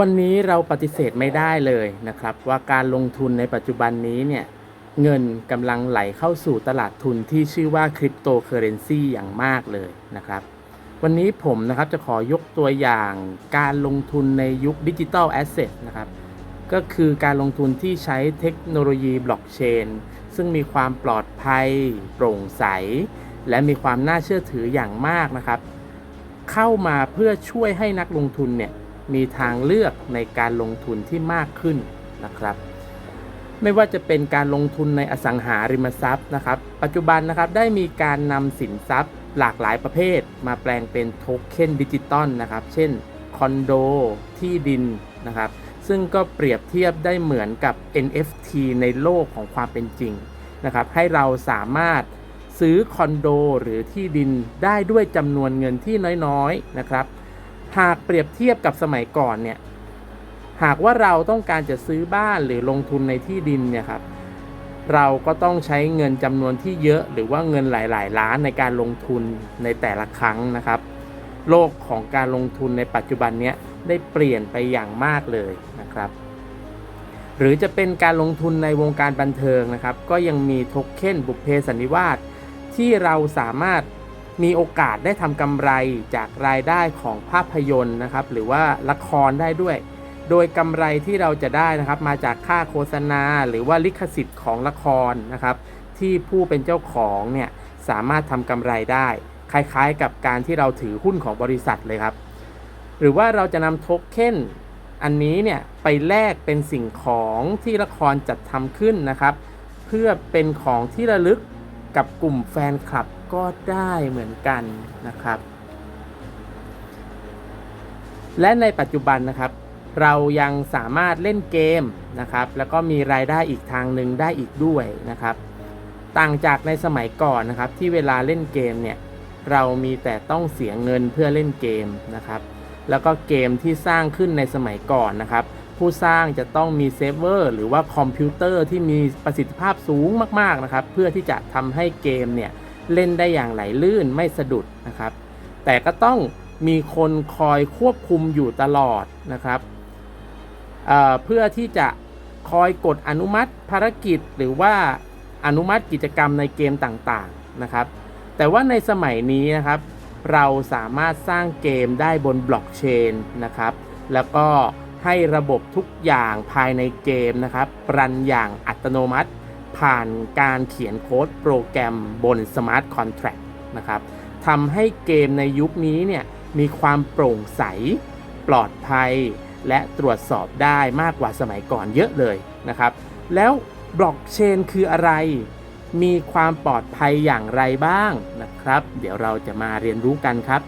วันนี้เราปฏิเสธไม่ได้เลยนะครับ ว่าการลงทุนในปัจจุบันนี้เนี่ยเงินกำลังไหลเข้าสู่ตลาดทุนที่ชื่อว่าคริปโตเคอเรนซีอย่างมากเลยนะครับ วันนี้ผมนะครับจะขอยกตัวอย่างการลงทุนในยุคดิจิทัลแอสเซทนะครับก็คือการลงทุนที่ใช้เทคโนโลยีบล็อกเชนซึ่งมีความปลอดภัย โปร่งใส และมีความน่าเชื่อถืออย่างมากนะครับ เข้ามาเพื่อช่วยให้นักลงทุนเนี่ย มีทางเลือกในการลงทุนที่มากขึ้นนะครับไม่ว่าจะเป็นการลงทุนในอสังหาริมทรัพย์นะครับ ปัจจุบันนะครับได้มีการนำสินทรัพย์หลากหลายประเภท มาแปลงเป็นโทเค็นดิจิตอลนะครับ เช่นคอนโดที่ดินนะครับ ซึ่งก็เปรียบเทียบได้เหมือนกับ NFT ในโลกของความเป็นจริงนะครับ ให้เราสามารถซื้อคอนโดหรือที่ดินได้ด้วยจำนวนเงินที่น้อยๆนะครับ หากเปรียบเทียบกับสมัยก่อนเนี่ยหากว่าเราต้องการจะซื้อบ้านหรือลงทุนในที่ดินเนี่ยครับเราก็ต้องใช้เงินจำนวนที่เยอะ หรือว่าเงินหลาย ๆ ล้านในการลงทุนในแต่ละครั้งนะครับ โลกของการลงทุนในปัจจุบันเนี้ยได้เปลี่ยนไปอย่างมากเลยนะครับ หรือจะเป็นการลงทุนในวงการบันเทิงนะครับ ก็ยังมีโทเค็นบุพเพสันนิวาสที่เราสามารถ มีโอกาสได้ทำกำไรจากรายได้ของภาพยนตร์นะครับ หรือว่าละครได้ด้วย โดยกำไรที่เราจะได้นะครับ มาจากค่าโฆษณา หรือว่าลิขสิทธิ์ของละครนะครับ ที่ผู้เป็นเจ้าของเนี่ยสามารถทำกำไรได้ คล้ายๆ กับการที่เราถือหุ้นของบริษัทเลยครับ หรือว่าเราจะนำโทเค็นอันนี้เนี่ยไปแลกเป็นสิ่งของที่ละครจัดทำขึ้นนะครับ เพื่อเป็นของที่ระลึกกับกลุ่มแฟนคลับ ก็ได้เหมือนกันนะครับ และในปัจจุบันนะครับ เรายังสามารถเล่นเกมนะครับ แล้วก็มีรายได้อีกทางหนึ่งได้อีกด้วยนะครับ ต่างจากในสมัยก่อนนะครับ ที่เวลาเล่นเกมเนี่ยเรามีแต่ต้องเสียเงินเพื่อเล่นเกมนะครับ แล้วก็เกมที่สร้างขึ้นในสมัยก่อนนะครับ ผู้สร้างจะต้องมีเซิร์ฟเวอร์หรือว่าคอมพิวเตอร์ที่มีประสิทธิภาพสูงมากๆนะครับ เพื่อที่จะทำให้เกมเนี่ย เล่นได้อย่างไหลลื่นไม่สะดุดนะครับ แต่ก็ต้องมีคนคอยควบคุมอยู่ตลอดนะครับเเพื่อที่จะคอยกดอนุมัติภารกิจหรือว่าอนุมัติกิจกรรมในเกมต่างๆนะครับ แต่ว่าในสมัยนี้นะครับ เราสามารถสร้างเกมได้บนบล็อกเชนนะครับ แล้วก็ให้ระบบทุกอย่างภายในเกมนะครับรันอย่างอัตโนมัติ ผ่านการเขียนโค้ดโปรแกรมบนสมาร์ทคอนแท็กนะครับทำให้เกมในยุคนี้เนี่ยมีความโปร่งใส ปลอดภัย และตรวจสอบได้มากกว่าสมัยก่อนเยอะเลยนะครับ แล้วบล็อกเชนคืออะไร มีความปลอดภัยอย่างไรบ้างนะครับ เดี๋ยวเราจะมาเรียนรู้กันครับ